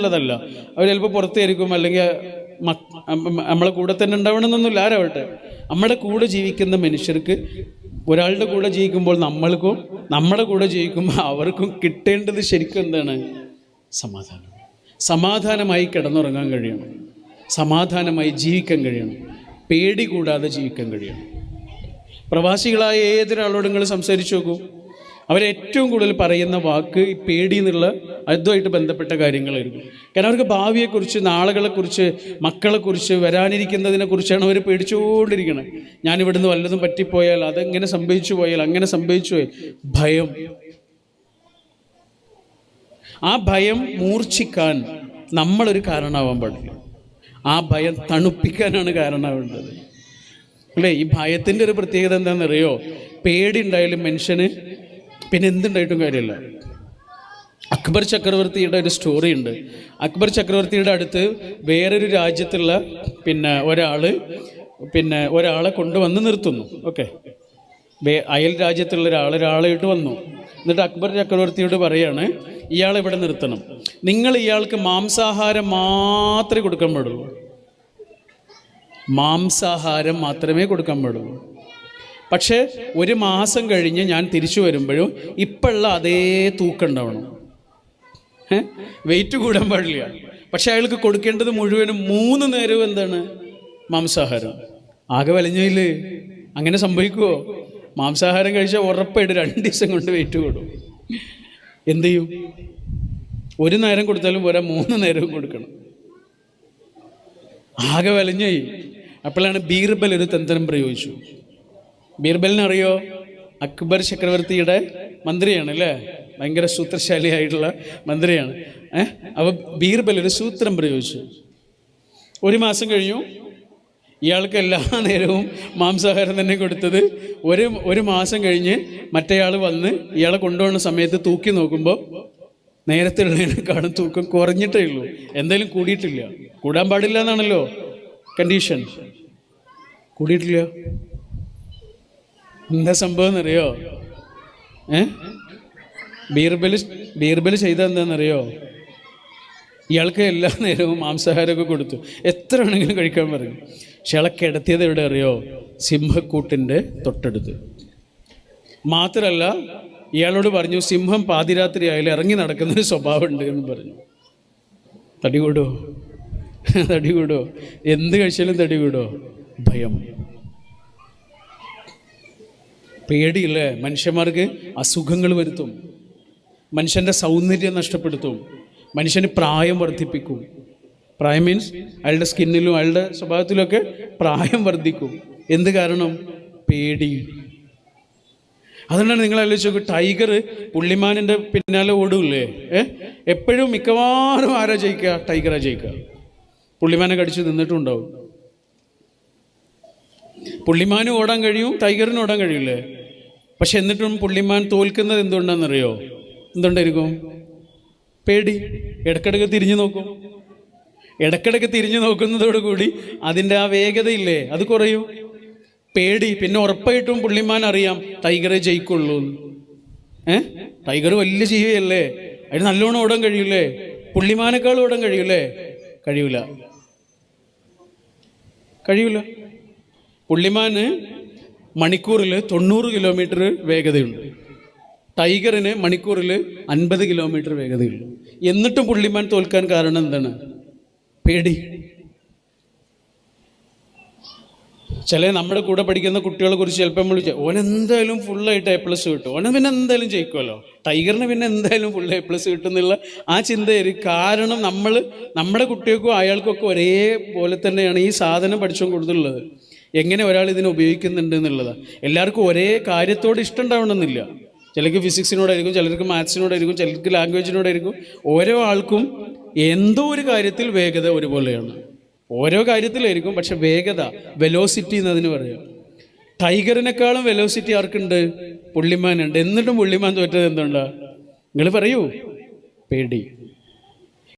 ഉള്ളതല്ല അവർ ചിലപ്പോൾ പുറത്തായിരിക്കും അല്ലെങ്കിൽ നമ്മളെ കൂടെ തന്നെ ഉണ്ടാവണമെന്നൊന്നുമില്ല ആരാവട്ടെ. നമ്മുടെ കൂടെ ജീവിക്കുന്ന മനുഷ്യർക്ക് ഒരാളുടെ കൂടെ ജീവിക്കുമ്പോൾ നമ്മൾക്കും നമ്മുടെ കൂടെ ജീവിക്കുമ്പോൾ അവർക്കും കിട്ടേണ്ടത് ശരിക്കും എന്താണ്? സമാധാനം. സമാധാനമായി കിടന്നുറങ്ങാൻ കഴിയണം. സമാധാനമായി ജീവിക്കാൻ കഴിയണം. പേടി കൂടാതെ ജീവിക്കാൻ കഴിയണം. പ്രവാസികളായ ഏതൊരാളോട് നിങ്ങൾ സംസാരിച്ചു നോക്കൂ? അവരേറ്റവും കൂടുതൽ പറയുന്ന വാക്ക് ഈ പേടി എന്നുള്ള അതുമായിട്ട് ബന്ധപ്പെട്ട കാര്യങ്ങളായിരിക്കും കാരണം അവർക്ക് ഭാവിയെക്കുറിച്ച് നാളുകളെക്കുറിച്ച് മക്കളെക്കുറിച്ച് വരാനിരിക്കുന്നതിനെ കുറിച്ചാണ് അവർ പേടിച്ചുകൊണ്ടിരിക്കുന്നത് ഞാനിവിടുന്ന് വല്ലതും പറ്റിപ്പോയാൽ അതെങ്ങനെ സംഭവിച്ചു പോയാൽ അങ്ങനെ സംഭവിച്ചു പോയാൽ ഭയം. ആ ഭയം മൂർച്ഛിക്കാൻ നമ്മളൊരു കാരണമാവാൻ പാടില്ല. ആ ഭയം തണുപ്പിക്കാനാണ് കാരണമാവേണ്ടത്. അല്ലേ? ഈ ഭയത്തിന്റെ ഒരു പ്രത്യേകത എന്താണെന്നറിയോ? പേടി ഉണ്ടായാലും മനുഷ്യന് പിന്നെ എന്തുണ്ടായിട്ടും കാര്യമില്ല. അക്ബർ ചക്രവർത്തിയുടെ ഒരു സ്റ്റോറി ഉണ്ട് അക്ബർ ചക്രവർത്തിയുടെ അടുത്ത് വേറൊരു രാജ്യത്തുള്ള പിന്നെ ഒരാൾ പിന്നെ ഒരാളെ കൊണ്ടുവന്ന് നിർത്തുന്നു. ഓക്കെ. അയൽ രാജ്യത്തുള്ള ഒരാൾ ഒരാളായിട്ട് വന്നു. എന്നിട്ട് അക്ബർ ചക്രവർത്തിയോട് പറയാണ് ഇയാളെ ഇവിടെ നിർത്തണം. നിങ്ങൾ ഇയാൾക്ക് മാംസാഹാരം മാത്രമേ കൊടുക്കാൻ പാടുള്ളൂ. മാംസാഹാരം മാത്രമേ കൊടുക്കാൻ പാടുള്ളൂ. പക്ഷേ ഒരു മാസം കഴിഞ്ഞ് ഞാൻ തിരിച്ചു വരുമ്പോഴും ഇപ്പോഴുള്ള അതേ തൂക്കം ഉണ്ടാവണം വെയിറ്റ് കൂടാൻ പാടില്ല. പക്ഷെ അയാൾക്ക് കൊടുക്കേണ്ടത് മുഴുവനും മൂന്ന് നേരവും എന്താണ്? മാംസാഹാരം. ആകെ വലിഞ്ഞില്ലേ? അങ്ങനെ സംഭവിക്കുമോ മാംസാഹാരം കഴിച്ചാൽ ഉറപ്പായിട്ട് രണ്ട് ദിവസം കൊണ്ട് വെയിറ്റ് കൂടും. എന്ത് ചെയ്യും? ഒരു നേരം കൊടുത്താലും പോരാ മൂന്ന് നേരവും കൊടുക്കണം. ആകെ വലഞ്ഞായി അപ്പോഴാണ് ബീർബൽ ഒരു തന്ത്രം പ്രയോഗിച്ചു. ബീർബലിനെ അറിയോ അക്ബർ ചക്രവർത്തിയുടെ മന്ത്രിയാണ് അല്ലേ? ഭയങ്കര സൂത്രശാലിയായിട്ടുള്ള മന്ത്രിയാണ്. ഏഹ് അപ്പോൾ ബീർബൽ ഒരു സൂത്രം പ്രയോഗിച്ചു. ഒരു മാസം കഴിഞ്ഞു. ഇയാൾക്ക് എല്ലാ നേരവും മാംസാഹാരം തന്നെ കൊടുത്തത്. ഒരു ഒരു മാസം കഴിഞ്ഞ് മറ്റേയാൾ വന്ന് ഇയാളെ കൊണ്ടുപോകുന്ന സമയത്ത് തൂക്കി നോക്കുമ്പോൾ നേരത്തെ ഉള്ളതിനേക്കാളും തൂക്കം കുറഞ്ഞിട്ടേ ഉള്ളൂ. എന്തായാലും കൂടിയിട്ടില്ല. കൂടാൻ പാടില്ല എന്നാണല്ലോ കണ്ടീഷൻ കൂടിയിട്ടില്ല. എന്താ സംഭവം എന്നറിയോ? ഏ? ബീർബൽ ബീർബൽ ചെയ്ത എന്താണെന്നറിയോ ഇയാൾക്ക് എല്ലാ നേരവും മാംസാഹാരമൊക്കെ കൊടുത്തു. എത്ര വേണമെങ്കിലും കഴിക്കാൻ പറഞ്ഞു പക്ഷെ ഇയാളെ കിടത്തിയത് എവിടെ അറിയോ? സിംഹക്കൂട്ടിന്റെ തൊട്ടടുത്ത്. മാത്രമല്ല ഇയാളോട് പറഞ്ഞു സിംഹം പാതിരാത്രി ആയാലും ഇറങ്ങി നടക്കുന്നൊരു സ്വഭാവം ഉണ്ട് എന്ന് പറഞ്ഞു. തടി കൂടോ തടി കൂടോ എന്ത് കഴിച്ചാലും തടി കൂടോ ഭയം. പേടിയില്ലേ? മനുഷ്യന്മാർക്ക് അസുഖങ്ങൾ വരുത്തും. മനുഷ്യന്റെ സൗന്ദര്യം നഷ്ടപ്പെടുത്തും. മനുഷ്യന് പ്രായം വർദ്ധിപ്പിക്കും. പ്രായം മീൻസ് അയാളുടെ സ്കിന്നിലും അയാളുടെ സ്വഭാവത്തിലുമൊക്കെ പ്രായം വർദ്ധിക്കും. എന്ത് കാരണം? പേടി. അതുകൊണ്ടാണ് നിങ്ങൾ ആലോചിച്ച് നോക്ക് ടൈഗർ പുള്ളിമാനിന്റെ പിന്നാലെ ഓടുകയില്ലേ ഏ? എപ്പോഴും മിക്കവാറും ആരാ ജയിക്കുക ടൈഗറാ ജയിക്കുക പുള്ളിമാനെ കടിച്ച് നിന്നിട്ടുണ്ടാവും. പുള്ളിമാനും ഓടാൻ കഴിയും ടൈഗറിനും ഓടാൻ കഴിയില്ലേ? പക്ഷെ എന്നിട്ടും പുള്ളിമാൻ തോൽക്കുന്നത് എന്തുകൊണ്ടാണെന്നറിയോ? എന്തുകൊണ്ടായിരിക്കും? പേടി. ഇടക്കിടക്ക് തിരിഞ്ഞു നോക്കും. ഇടക്കിടക്ക് തിരിഞ്ഞു നോക്കുന്നതോടുകൂടി അതിന്റെ ആ വേഗതയില്ലേ? അത് കുറയും. പേടി. പിന്നെ ഉറപ്പായിട്ടും പുള്ളിമാൻ അറിയാം ടൈഗറെ ജയിക്കുള്ളൂ. ഏ? ടൈഗർ വലിയ ജീവിയല്ലേ? അതിന് നല്ലോണം ഓടാൻ കഴിയൂലേ? പുള്ളിമാനേക്കാൾ ഓടാൻ കഴിയൂലേ? കഴിയൂല. കഴിയൂല. പുള്ളിമാന് മണിക്കൂറിൽ തൊണ്ണൂറ് കിലോമീറ്റർ വേഗതയുണ്ട്. ടൈഗറിന് മണിക്കൂറിൽ അൻപത് കിലോമീറ്റർ വേഗതയുള്ളൂ എന്നിട്ടും പുള്ളിമാൻ തോൽക്കാൻ കാരണം എന്താണ്? പേടി. ചില നമ്മുടെ കൂടെ പഠിക്കുന്ന കുട്ടികളെ കുറിച്ച് ചിലപ്പോൾ നമ്മൾ ഓൻ എന്തായാലും ഫുള്ളായിട്ട് എ പ്ലസ് കിട്ടും. ഓനെ പിന്നെ എന്തായാലും ജയിക്കുമല്ലോ ടൈഗറിന് പിന്നെ എന്തായാലും ഫുൾ എ പ്ലസ് കിട്ടുന്നില്ല ആ ചിന്തയായിരിക്കും കാരണം നമ്മൾ നമ്മുടെ കുട്ടികൾക്കും അയാൾക്കും ഒക്കെ ഒരേപോലെ തന്നെയാണ് ഈ സാധനം പഠിച്ചുകൊണ്ട് കൊടുത്തുള്ളത് എങ്ങനെ ഒരാൾ ഇതിനെ ഉപയോഗിക്കുന്നുണ്ട് എന്നുള്ളത്. എല്ലാവർക്കും ഒരേ കാര്യത്തോട് ഇഷ്ടം ഉണ്ടാവണമെന്നില്ല ചിലർക്ക് ഫിസിക്സിനോടായിരിക്കും ചിലർക്ക് മാത്സിനോടായിരിക്കും ചിലർക്ക് ലാംഗ്വേജിനോടായിരിക്കും. ഓരോ ആൾക്കും എന്തോ ഒരു കാര്യത്തിൽ വേഗത ഒരുപോലെയാണ്. ഓരോ കാര്യത്തിലായിരിക്കും പക്ഷെ വേഗത വെലോസിറ്റി എന്നതിന് പറയാം. ടൈഗറിനേക്കാളും വെലോസിറ്റി ആർക്കുണ്ട്? പുള്ളിമാനുണ്ട്. എന്നിട്ടും പുള്ളിമാൻ തോറ്റത് എന്തുകൊണ്ടാ? നിങ്ങൾ പറയൂ. പേടി.